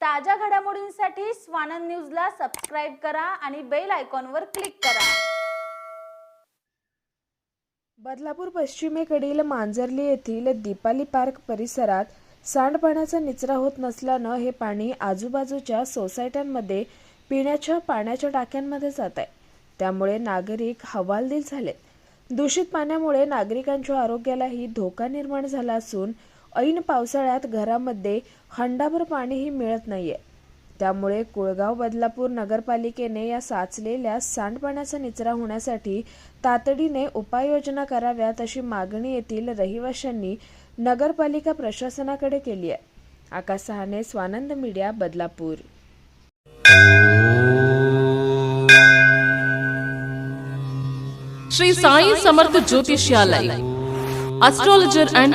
ताज्या घडामोडींसाठी स्वानंद न्यूजला सबस्क्राईब करा आणि बेल आयकॉनवर क्लिक करा. बदलापूर पश्चिमेकडील मांजर्ली येथील दीपाली पार्क परिसरात सांडपाण्याचा निचरा होत नसल्यानं हे पाणी आजूबाजूच्या सोसायट्यांमध्ये पिण्याच्या पाण्याच्या टाक्यांमध्ये जात आहे त्यामुळे नागरिक हवालदिल झालेत. दूषित पाण्यामुळे नागरिकांच्या आरोग्यालाही धोका निर्माण झाला असून ऐन पावसाळ्यात घरामध्ये हंडाभर पाणीही मिळत नाहीये. त्यामुळे कुळगाव बदलापूर नगरपालिकेने या साचलेल्या सांडपाण्याचा निचरा होण्यासाठी तातडीने उपाययोजना कराव्यात अशी मागणी येथील रहिवाशांनी नगरपालिका प्रशासनाकडे केली आहे. Akash Sahane Swanand media Badlapur. Shri Sai Samarth ज्योतिषालय astrologer and